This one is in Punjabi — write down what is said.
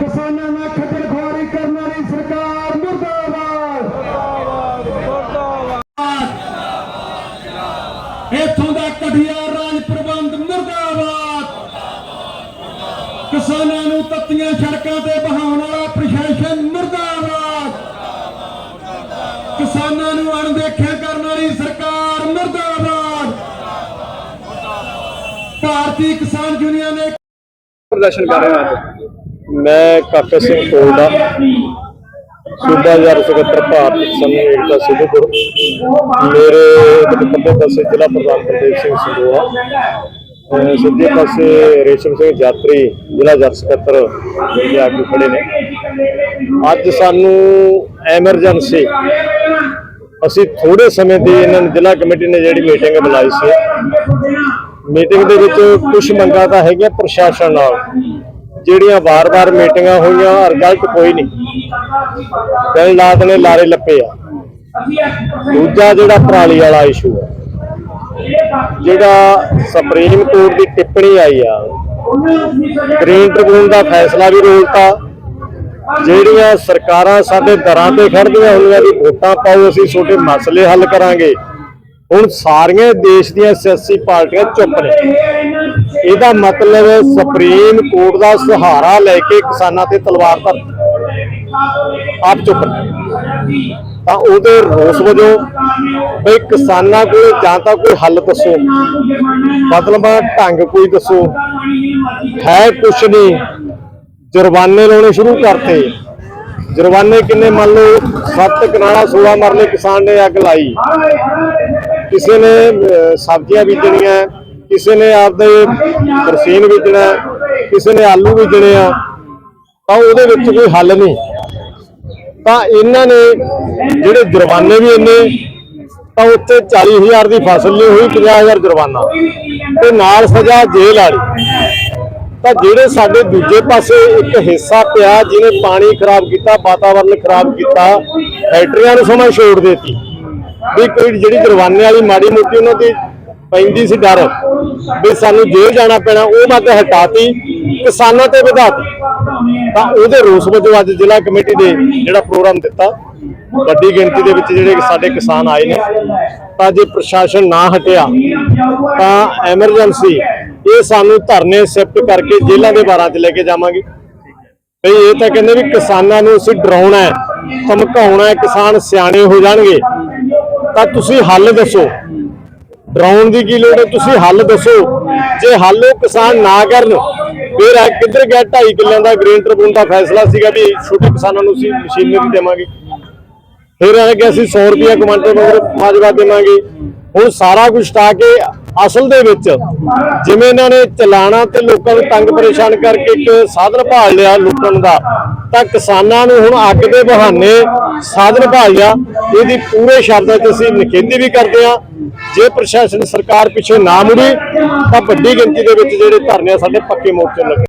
ਕਿਸਾਨਾਂ ਨਾਲ ਖੱਜਲਖੁਆਰੀ ਕਰਨ ਵਾਲੀ ਸਰਕਾਰ ਮੁਰਦਾਬਾਦ। ਮੁਰਦਾਬਾਦ। ਇਥੋਂ ਦਾ ਕਢਿਆ ਰਾਜ ਪ੍ਰਬੰਧ ਮੁਰਦਾਬਾਦ। ਕਿਸਾਨਾਂ ਨੂੰ ਤੱਤੀਆਂ ਸੜਕਾਂ ਤੇ ਬਹਾਉਣ ਵਾਲਾ ਪ੍ਰਸ਼ਾਸਨ ਮੁਰਦਾਬਾਦ। ਕਿਸਾਨਾਂ ਨੂੰ ਅਣਦੇਖਿਆ ਕਰਨ ਵਾਲੀ ਸਰਕਾਰ ਮੁਰਦਾਬਾਦ। ਭਾਰਤੀ ਕਿਸਾਨ ਯੂਨੀਅਨ ਨੇ ਪ੍ਰਦਰਸ਼ਨ ਕਰ ਰਹੇ ਹਨ। ਮੈਂ ਕਾਕੇ ਸਿੰਘ ਕੋਲਡਾ ਸੂਬਾ ਜਰ ਸਕੱਤਰ ਭਾਰਤ ਸਮੂਹ ਏਕਤਾ ਸਿੱਧੂਪੁਰ ਮੇਰੇ ਦਖੱਤੇ ਪਾਸੇ ਜ਼ਿਲ੍ਹਾ ਪ੍ਰਧਾਨ ਪ੍ਰਦੇਸ਼ ਸਿੰਘ ਸੰਦੋਆ ਅਹ ਸੱਜੇ ਪਾਸੇ ਰੇਸ਼ਮ ਸਿੰਘ ਯਾਤਰੀ, ਜ਼ਿਲ੍ਹਾ ਜਰ ਸਕੱਤਰ ਜਿਹੜੇ ਆਗੂ ਖੜੇ ਨੇ। ਅੱਜ ਸਾਨੂੰ ਐਮਰਜੈਂਸੀ। ਅਸੀਂ ਥੋੜੇ ਸਮੇਂ ਦੀ ਇਹਨਾਂ ਨੂੰ ਜ਼ਿਲ੍ਹਾ ਕਮੇਟੀ ਨੇ ਜਿਹੜੀ ਮੀਟਿੰਗ ਬੁਲਾਈ ਸੀ। ਮੀਟਿੰਗ ਦੇ ਵਿੱਚ ਕੁਝ ਮੰਗਾਂ ਤਾਂ ਹੈਗੀਆਂ ਪ੍ਰਸ਼ਾਸਨ ਨਾਲ। ਜਿਹੜੀਆਂ ਵਾਰ-ਵਾਰ ਮੀਟਿੰਗਾਂ ਹੋਈਆਂ ਗਲਤ ਕੋਈ ਨਹੀਂ। ਦਿਨ ਰਾਤ ਨੇ ਲਾਰੇ ਲੱਪੇ ਆ। ਦੂਜਾ ਜਿਹੜਾ ਪਰਾਲੀ ਵਾਲਾ ਇਸ਼ੂ ਹੈ ਜਿਹੜਾ ਸੁਪਰੀਮ ਕੋਰਟ ਦੀ ਟਿੱਪਣੀ ਆਈ ਆ ਗ੍ਰੀਨ ਟ੍ਰਿਬਿਊਨ ਦਾ ਫੈਸਲਾ ਵੀ ਰੋਲਤਾ ਜਿਹੜੀਆਂ ਸਰਕਾਰਾਂ ਸਾਡੇ ਦਰਾਂ ਤੇ ਖੜਦੀਆਂ ਹੁੰਦੀਆਂ ਵੀ ਵੋਟਾਂ ਪਾਓ, ਅਸੀਂ ਤੁਹਾਡੇ ਮਸਲੇ ਹੱਲ ਕਰਾਂਗੇ। ਹੁਣ ਸਾਰੀਆਂ ਦੇਸ਼ ਦੀਆਂ ਸਿਆਸੀ ਪਾਰਟੀਆਂ ਚੁੱਪ ਨੇ। ਇਹਦਾ ਮਤਲਬ ਸੁਪਰੀਮ ਕੋਰਟ ਦਾ ਸਹਾਰਾ ਲੈ ਕੇ ਕਿਸਾਨਾਂ ਤੇ ਤਲਵਾਰ ਧਰ ਆਪ ਚੁੱਪ ਤਾਂ ਉਹਦੇ ਰੋਸ ਵਜੋਂ ਬਈ ਕਿਸਾਨਾਂ ਕੋਲ ਜਾਂ ਤਾਂ ਕੋਈ ਹੱਲ ਦੱਸੋ ਮਤਲਬ ਢੰਗ ਕੋਈ ਦੱਸੋ, ਹੈ ਕੁਛ ਨਹੀਂ। ਜੁਰਮਾਨੇ ਲਾਉਣੇ ਸ਼ੁਰੂ ਕਰਤੇ। ਜੁਰਮਾਨੇ ਕਿੰਨੇ? ਮੰਨ ਲਓ 7 ਕਨਾਲਾ 16 ਮਰਲੇ ਕਿਸਾਨ ਨੇ ਅੱਗ ਲਾਈ। ਕਿਸੇ ਨੇ ਸਬਜ਼ੀਆਂ ਬੀਜਣੀਆਂ ਕਿਸੇ ਨੇ ਆਪਦੇ ਬਰਸੀਨ ਬੀਜਣਾ ਕਿਸੇ ਨੇ ਆਲੂ ਬੀਜਣੇ ਆ, ਤਾਂ ਉਹਦੇ ਵਿੱਚ ਕੋਈ ਹੱਲ ਨਹੀਂ। ਤਾਂ ਇਹਨਾਂ ਨੇ ਜਿਹੜੇ ਜੁਰਮਾਨੇ ਵੀ ਇੰਨੇ, ਤਾਂ ਉੱਤੇ 40000 ਦੀ ਫਸਲ ਨਹੀਂ ਹੋਈ 50000 ਜੁਰਮਾਨਾ। ਤੇ ਨਾਲ ਸਜ਼ਾ ਜੇਲ੍ਹ ਵਾਲੀ। ਤਾਂ ਜਿਹੜੇ ਸਾਡੇ ਦੂਜੇ ਪਾਸੇ ਇੱਕ ਹਿੱਸਾ ਪਿਆ, ਜਿਹਨੇ ਪਾਣੀ ਖਰਾਬ ਕੀਤਾ, ਵਾਤਾਵਰਨ ਖਰਾਬ ਕੀਤਾ, ਫੈਕਟਰੀਆਂ ਨੂੰ ਸਮਾਂ ਛੋੜ ਦੇਤੀ। ਵੀ ਕੋਈ ਜਿਹੜੀ ਜੁਰਮਾਨੇ ਵਾਲੀ ਮਾੜੀ ਮੋਟੀ ਉਹਨਾਂ ਦੀ ਪੈਂਦੀ ਸੀ ਡਰ ਵੀ ਸਾਨੂੰ ਜੇਲ੍ਹ ਜਾਣਾ ਪੈਣਾ, ਉਹ ਮਤ ਹਟਾਤੀ, ਕਿਸਾਨਾਂ ਤੇ ਵਧਾਤੀ। ਤਾਂ ਉਹਦੇ ਰੋਸ ਵਜੋਂ ਅੱਜ ਜ਼ਿਲ੍ਹਾ ਕਮੇਟੀ ਦੇ ਜਿਹੜਾ ਪ੍ਰੋਗਰਾਮ ਦਿੱਤਾ, ਵੱਡੀ ਗਿਣਤੀ ਦੇ ਵਿੱਚ ਜਿਹੜੇ ਸਾਡੇ ਕਿਸਾਨ ਆਏ ਨੇ, ਤਾਂ ਜੇ ਪ੍ਰਸ਼ਾਸਨ ਨਾ ਹਟਿਆ, ਤਾਂ ਐਮਰਜੈਂਸੀ, ਇਹ ਸਾਨੂੰ ਧਰਨੇ ਸਿਫਟ ਕਰਕੇ ਜੇਲ੍ਹਾਂ ਦੇ ਬਾਰਾਂ 'ਚ ਲੈ ਕੇ ਜਾਵਾਂਗੇ। ਭਈ ਇਹ ਤਾਂ ਕਹਿੰਦੇ ਵੀ ਕਿਸਾਨਾਂ ਨੂੰ ਅਸੀਂ ਡਰਾਉਣਾ ਹੈ, ਧਮਕਾਉਣਾ ਹੈ, ਕਿਸਾਨ ਸਿਆਣੇ ਹੋ ਜਾਣਗੇ। ਤਾਂ ਤੁਸੀਂ ਹੱਲ ਦੱਸੋ ਡਰਾਉਣ ਦੀ ਕੀ ਲੋੜ ਹੈ? ਤੁਸੀਂ ਹੱਲ ਦੱਸੋ। ਜੇ ਹੱਲ ਉਹ ਕਿਸਾਨ ਨਾ ਕਰਨ, ਫਿਰ ਆ ਕਿੱਧਰ ਗਿਆ? 2.5 ਕਿੱਲਿਆਂ ਦਾ ਗ੍ਰੀਨ ਟ੍ਰਿਬਿਊਨ ਦਾ ਫੈਸਲਾ ਸੀਗਾ ਵੀ ਛੋਟੇ ਕਿਸਾਨਾਂ ਨੂੰ ਅਸੀਂ ਮਸ਼ੀਨਰੀ ਦੇਵਾਂਗੇ। ਫਿਰ ਆ ਕਿ ਅਸੀਂ 100 ਰੁਪਿਆ ਕੁਇੰਟਲ ਮਗਰ ਮਾਜਵਾ ਦੇਵਾਂਗੇ। ਹੁਣ ਸਾਰਾ ਕੁਝ ਟਾ ਕੇ ਅਸਲ ਦੇ ਵਿੱਚ ਜਿਵੇਂ ਇਹਨਾਂ ਨੇ ਚਲਾਣਾ ਤੇ ਲੋਕਾਂ ਨੂੰ ਤੰਗ ਪਰੇਸ਼ਾਨ ਕਰਕੇ ਇੱਕ ਸਾਧਨ ਭਾਲ ਲਿਆ ਲੁੱਟਣ ਦਾ ਤਾਂ ਕਿਸਾਨਾਂ ਨੂੰ ਹੁਣ ਅੱਗ ਦੇ ਬਹਾਨੇ ਸਾਧਨ ਭਾਲ ਇਹਦੀ ਪੂਰੇ ਸ਼ਬਦਾਂ 'ਚ ਅਸੀਂ ਨਿਖੇਧੀ ਵੀ ਕਰਦੇ ਹਾਂ। ਜੇ ਪ੍ਰਸ਼ਾਸਨ ਸਰਕਾਰ ਪਿੱਛੇ ਨਾ ਮੁੜੀ, ਤਾਂ ਵੱਡੀ ਗਿਣਤੀ ਦੇ ਵਿੱਚ ਜਿਹੜੇ ਧਰਨੇ ਆ, ਸਾਡੇ ਪੱਕੇ ਮੋਰਚੇ ਲੱਗੇ।